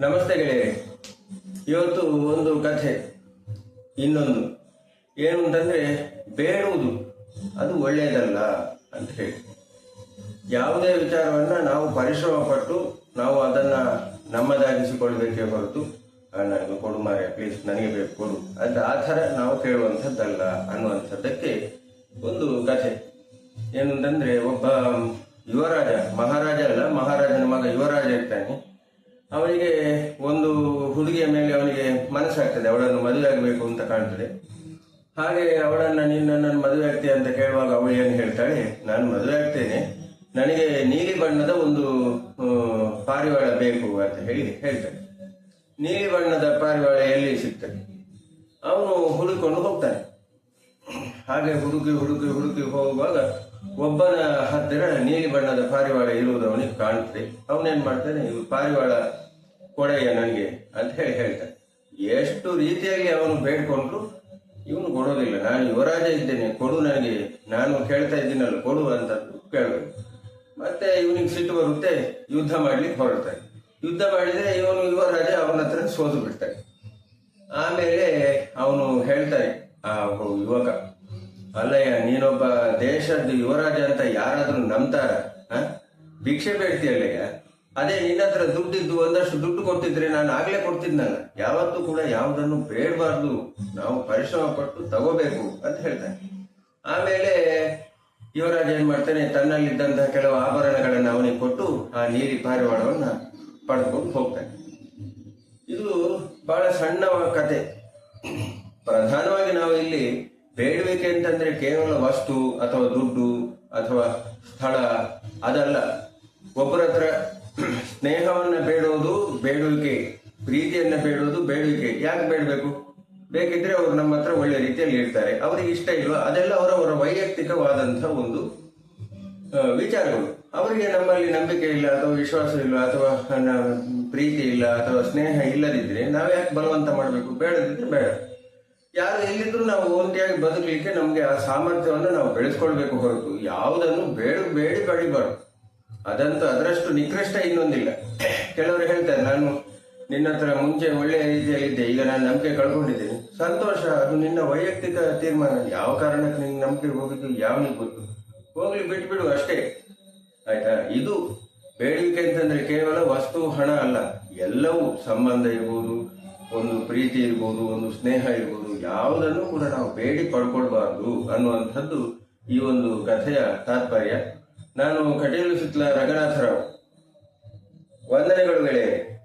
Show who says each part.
Speaker 1: ನಮಸ್ತೆ ಗೆಳೆಯರೆ. ಇವತ್ತು ಒಂದು ಕಥೆ ಇನ್ನೊಂದು. ಏನು ಅಂತಂದ್ರೆ ಬೇಡುವುದು ಅದು ಒಳ್ಳೆಯದಲ್ಲ ಅಂತ ಹೇಳಿ. ಯಾವುದೇ ವಿಚಾರವನ್ನು ನಾವು ಪರಿಶ್ರಮ ಪಟ್ಟು ನಾವು ಅದನ್ನ ನಮ್ಮದಾಗಿಸಿಕೊಳ್ಬೇಕೇ ಹೊರತು "ಆ, ನನಗೆ ಕೊಡು ಮಾರೆ ಪ್ಲೀಸ್ ನನಗೆ ಬೇಕು ಕೊಡು ಅಂತ ಆ ಥರ ನಾವು ಕೇಳುವಂಥದ್ದಲ್ಲ ಅನ್ನುವಂಥದ್ದಕ್ಕೆ ಒಂದು ಕಥೆ. ಏನು ಅಂತಂದ್ರೆ ಒಬ್ಬ ಯುವರಾಜ ಮಹಾರಾಜ ಅಲ್ಲ ಮಹಾರಾಜನ ಮಗ ಯುವರಾಜ ಇರ್ತಾನೆ. ಅವನಿಗೆ ಒಂದು ಹುಡುಗಿಯ ಮೇಲೆ ಅವನಿಗೆ ಮನಸ್ಸಾಗ್ತದೆ ಅವಳನ್ನು ಮದುವೆ ಆಗಬೇಕು ಅಂತ ಕಾಣ್ತದೆ. ಹಾಗೆ ಅವಳನ್ನ, ನೀನು ನನ್ನನ್ನು ಮದುವೆ ಆಗ್ತೀಯ ಅಂತ ಕೇಳುವಾಗ ಅವಳು ಏನು ಹೇಳ್ತಾಳೆ? ನಾನು ಮದುವೆ ಆಗ್ತೇನೆ. ನನಗೆ ನೀಲಿ ಬಣ್ಣದ ಒಂದು ಪಾರಿವಾಳ ಬೇಕು ಅಂತ ಹೇಳಿ ಹೇಳ್ತಾನೆ ನೀಲಿ ಬಣ್ಣದ ಪಾರಿವಾಳ ಎಲ್ಲಿ ಸಿಗ್ತದೆ? ಅವನು ಹುಡುಕೊಂಡು ಹೋಗ್ತಾನೆ. ಹಾಗೆ ಹುಡುಕಿ ಹುಡುಕಿ ಹುಡುಕಿ ಹೋಗುವಾಗ ಒಬ್ಬನ ಹತ್ತಿರ ನೀಲಿ ಬಣ್ಣದ ಪಾರಿವಾಳ ಇರುವುದು ಅವನಿಗೆ ಕಾಣ್ತದೆ. ಅವನೇನ್ ಮಾಡ್ತಾನೆ? ಇವು ಪಾರಿವಾಳ ಕೊಡೆಯ ನನಗೆ ಅಂತ ಹೇಳಿ ಹೇಳ್ತಾನೆ. ಎಷ್ಟು ರೀತಿಯಾಗಿ ಅವನು ಬೇಡ್ಕೊಂಡ್ರು, ಇವನು ಕೊಡೋದಿಲ್ಲ. ನಾನು ಯುವರಾಜ ಇದ್ದೇನೆ, ಕೊಡು ನನಗೆ. ನಾನು ಕೇಳ್ತಾ ಇದ್ದೀನಲ್ಲ, ಕೊಡು ಅಂತ ಕೇಳಬೇಕು. ಮತ್ತೆ ಇವನಿಗೆ ಸಿಟ್ಟು ಬರುತ್ತೆ, ಯುದ್ಧ ಮಾಡ್ಲಿಕ್ಕೆ ಹೊರಡ್ತಾನೆ. ಯುದ್ಧ ಮಾಡಿದ್ರೆ ಇವನು ಯುವರಾಜ ಅವನ ಹತ್ರ ಸೋತು ಬಿಡ್ತಾನೆ. ಆಮೇಲೆ ಅವನು ಹೇಳ್ತಾನೆ, ಆ ಯುವಕ, ಅಲ್ಲಯ್ಯ, ನೀನೊಬ್ಬ ದೇಶದ ಯುವರಾಜ ಅಂತ ಯಾರಾದ್ರೂ ನಂಬ್ತಾರ? ಭಿಕ್ಷೆ ಬೇಡ್ತೀಯಲ್ಲಯ್ಯ? ಅದೇ ನಿನ್ನ ಹತ್ರ ದುಡ್ಡಿದ್ದು ಒಂದಷ್ಟು ದುಡ್ಡು ಕೊಡ್ತಿದ್ರೆ ನಾನು ಆಗ್ಲೇ ಕೊಡ್ತಿದ್ನಲ್ಲ ಯಾವತ್ತೂ ಕೂಡ ಯಾವುದನ್ನು ಬೇಡಬಾರ್ದು. ನಾವು ಪರಿಶ್ರಮ ಪಟ್ಟು ತಗೋಬೇಕು ಅಂತ ಹೇಳ್ತಾನೆ. ಆಮೇಲೆ ಯುವರಾಜ ಏನ್ ಮಾಡ್ತಾನೆ? ತನ್ನಲ್ಲಿದ್ದಂತಹ ಕೆಲವು ಆಭರಣಗಳನ್ನ ಅವನಿಗೆ ಕೊಟ್ಟು ಆ ನೀರಿ ಪಾರಿವಾಳವನ್ನ ಪಡ್ಕೊಂಡು ಹೋಗ್ತಾನೆ. ಇದು ಬಹಳ ಸಣ್ಣ ಕತೆ. ಪ್ರಧಾನವಾಗಿ ನಾವು ಇಲ್ಲಿ ಬೇಡಬೇಕೆ ಅಂತಂದ್ರೆ ಕೇವಲ ವಸ್ತು ಅಥವಾ ದುಡ್ಡು ಅಥವಾ ಸ್ಥಳ ಅದಲ್ಲ. ಒಬ್ಬರ ಹತ್ರ ಸ್ನೇಹವನ್ನ ಬೇಡುವುದು ಬೇಡುವಿಕೆ ಪ್ರೀತಿಯನ್ನ ಬೇಡುವುದು ಬೇಡುವಿಕೆ ಯಾಕೆ ಬೇಡಬೇಕು? ಬೇಕಿದ್ರೆ ಅವರು ನಮ್ಮ ಹತ್ರ ಒಳ್ಳೆ ರೀತಿಯಲ್ಲಿ ಇರ್ತಾರೆ ಅವ್ರಿಗೆ ಇಷ್ಟ ಇಲ್ವಾ? ಅದೆಲ್ಲ ಅವರವರ ವೈಯಕ್ತಿಕವಾದಂತಹ ಒಂದು ವಿಚಾರಗಳು. ಅವರಿಗೆ ನಮ್ಮಲ್ಲಿ ನಂಬಿಕೆ ಇಲ್ಲ ಅಥವಾ ವಿಶ್ವಾಸ ಇಲ್ಲ ಅಥವಾ ಪ್ರೀತಿ ಇಲ್ಲ ಅಥವಾ ಸ್ನೇಹ ಇಲ್ಲದಿದ್ರೆ ನಾವು ಯಾಕೆ ಬಲವಂತ ಮಾಡಬೇಕು? ಬೇಡದಿದ್ರೆ ಬೇಡ. ಯಾರು ಎಲ್ಲಿದ್ರು ನಾವು ಒಂಟಿಯಾಗಿ ಬದುಕಲಿಕ್ಕೆ ನಮಗೆ ಆ ಸಾಮರ್ಥ್ಯವನ್ನು ನಾವು ಬೆಳೆಸ್ಕೊಳ್ಬೇಕು ಹೊರತು ಯಾವುದನ್ನು ಬೇಡ, ಬೇಡಿ ಪಡಿಬಾರ್ದು ಅದಂತೂ ಅದರಷ್ಟು ನಿಕೃಷ್ಟ ಇನ್ನೊಂದಿಲ್ಲ. ಕೆಲವರು ಹೇಳ್ತಾರೆ, ನಾನು ನಿನ್ನ ಹತ್ರ ಮುಂಚೆ ಒಳ್ಳೆಯ ರೀತಿಯಲ್ಲಿದ್ದೆ, ಈಗ ನಾನು ನಂಬಿಕೆ ಕಳ್ಕೊಂಡಿದ್ದೀನಿ. ಸಂತೋಷ, ಅದು ನಿನ್ನ ವೈಯಕ್ತಿಕ ತೀರ್ಮಾನ. ಯಾವ ಕಾರಣಕ್ಕೆ ನಿನ್ನ ನಂಬಿಕೆ ಹೋಗಿದ್ದು ಯಾವನಿಗೆ ಗೊತ್ತು. ಹೋಗ್ಲಿ, ಬಿಟ್ಬಿಡು ಅಷ್ಟೇ. ಆಯ್ತಾ? ಇದು ಬೇಡಿಕೆ ಅಂತಂದ್ರೆ ಕೇವಲ ವಸ್ತು, ಹಣ ಅಲ್ಲ. ಎಲ್ಲವೂ ಸಂಬಂಧ ಇರ್ಬೋದು, ಒಂದು ಪ್ರೀತಿ ಇರ್ಬೋದು, ಒಂದು ಸ್ನೇಹ ಇರ್ಬೋದು, ಯಾವುದನ್ನು ಕೂಡ ನಾವು ಬೇಡಿ ಪಡ್ಕೊಳ್ಬಾರ್ದು ಅನ್ನುವಂಥದ್ದು ಈ ಒಂದು ಕಥೆಯ ತಾತ್ಪರ್ಯ. ನಾನು ಕಟೀಲು ಸುತ್ತಲ ರಂಗನಾಥರಾವ್ ವಂದನೆಗಳು ಗೆಳೆಯರೆ.